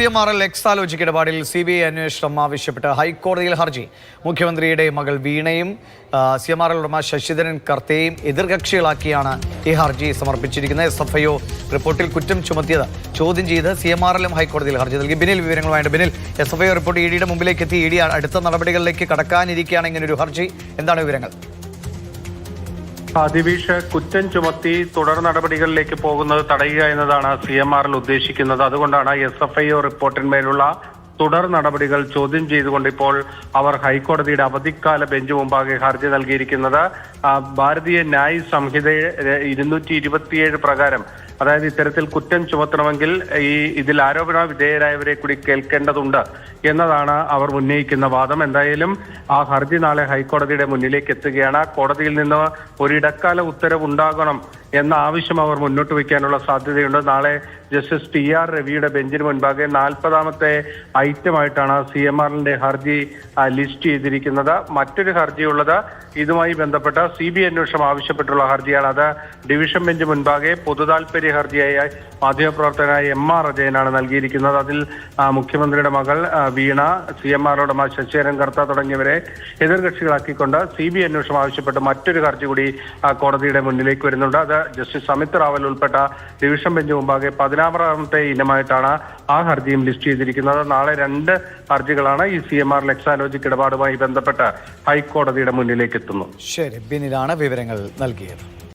C M R L Exalogic ഇടപാടിൽ C B I അന്വേഷണം ആവശ്യപ്പെട്ട് ഹൈക്കോടതിയിൽ ഹർജി. മുഖ്യമന്ത്രിയുടെ മകൾ വീണയും സി എം ആർ എൽ ഉടമ ശശിധരൻ കർത്തയും എതിർകക്ഷികളാക്കിയാണ് ഈ ഹർജി സമർപ്പിച്ചിരിക്കുന്നത്. എസ് എഫ് ഐ ഒ റിപ്പോർട്ടിൽ കുറ്റം ചുമത്തിയത്. ചോദ്യം ചെയ്ത് സി എം ആർ എല്ലും ഹൈക്കോടതിയിൽ ഹർജി നൽകി. Binil വിവരങ്ങളുമായിട്ട് Binil. S F I O report E ഡിയുടെ മുമ്പിലേക്ക് എത്തി. ഇ ഡി അടുത്ത നടപടികളിലേക്ക് കടക്കാനിരിക്കുകയാണ് ഇങ്ങനൊരു ഹർജി. എന്താണ് വിവരങ്ങൾ? ദിവിഷ് കുറ്റം ചുമത്തി തുടർ നടപടികളിലേക്ക് പോകുന്നത് തടയുക എന്നതാണ് സി എം ആറിൽ ഉദ്ദേശിക്കുന്നത്. അതുകൊണ്ടാണ് എസ് എഫ് ഐ ഒ റിപ്പോർട്ടിന്മേലുള്ള തുടർ നടപടികൾ ചോദ്യം ചെയ്തുകൊണ്ട് ഇപ്പോൾ അവർ ഹൈക്കോടതിയുടെ അവധിക്കാല ബെഞ്ച് മുമ്പാകെ ഹർജി നൽകിയിരിക്കുന്നത്. ഭാരതീയ ന്യായ് സംഹിത ഇരുന്നൂറ്റി ഇരുപത്തിയേഴ് പ്രകാരം അതായത് ഇത്തരത്തിൽ കുറ്റം ചുമത്തണമെങ്കിൽ ഈ ഇതിൽ ആരോപണ വിധേയരായവരെ കൂടി കേൾക്കേണ്ടതുണ്ട് എന്നതാണ് അവർ ഉന്നയിക്കുന്ന വാദം. എന്തായാലും ആ ഹർജി നാളെ ഹൈക്കോടതിയുടെ മുന്നിലേക്ക് എത്തുകയാണ്. കോടതിയിൽ നിന്ന് ഒരിടക്കാല ഉത്തരവ് ഉണ്ടാകണം എന്ന ആവശ്യം അവർ മുന്നോട്ട് വയ്ക്കാനുള്ള സാധ്യതയുണ്ട്. നാളെ ജസ്റ്റിസ് ടി ആർ രവിയുടെ ബെഞ്ചിന് മുൻപാകെ നാൽപ്പതാമത്തെ ഐറ്റമായിട്ടാണ് സി എം ആറിന്റെ ഹർജി ലിസ്റ്റ് ചെയ്തിരിക്കുന്നത്. മറ്റൊരു ഹർജിയുള്ളത് ഇതുമായി ബന്ധപ്പെട്ട സി ബി അന്വേഷണം ആവശ്യപ്പെട്ടുള്ള ഹർജിയാണ്. അത് ഡിവിഷൻ ബെഞ്ച് മുൻപാകെ പൊതുതാൽപര്യ ഹർജിയായ മാധ്യമപ്രവർത്തകനായ എം ആർ അജയനാണ് നൽകിയിരിക്കുന്നത്. അതിൽ മുഖ്യമന്ത്രിയുടെ മകൾ വീണ സി എം ആറോട് ഉടമ ശശിധരൻ കർത്ത തുടങ്ങിയവരെ എതിർകക്ഷികളാക്കിക്കൊണ്ട് സി ബി അന്വേഷണം ആവശ്യപ്പെട്ട് മറ്റൊരു ഹർജി കൂടി കോടതിയുടെ മുന്നിലേക്ക് വരുന്നുണ്ട്. അത് ജസ്റ്റിസ് സമിത് റാവൽ ഉൾപ്പെട്ട ഡിവിഷൻ ബെഞ്ച് മുമ്പാകെ പതിനാറാമത്തെ ഇനമായിട്ടാണ് ആ ഹർജിയും ലിസ്റ്റ് ചെയ്തിരിക്കുന്നത്. നാളെ രണ്ട് ഹർജികളാണ് ഈ സി എം ആർ ലെക്സാലോജിക് ഇടപാടുമായി ബന്ധപ്പെട്ട് ഹൈക്കോടതിയുടെ മുന്നിലേക്ക് എത്തുന്നു. ശരി വിവരങ്ങൾ നൽകിയത്.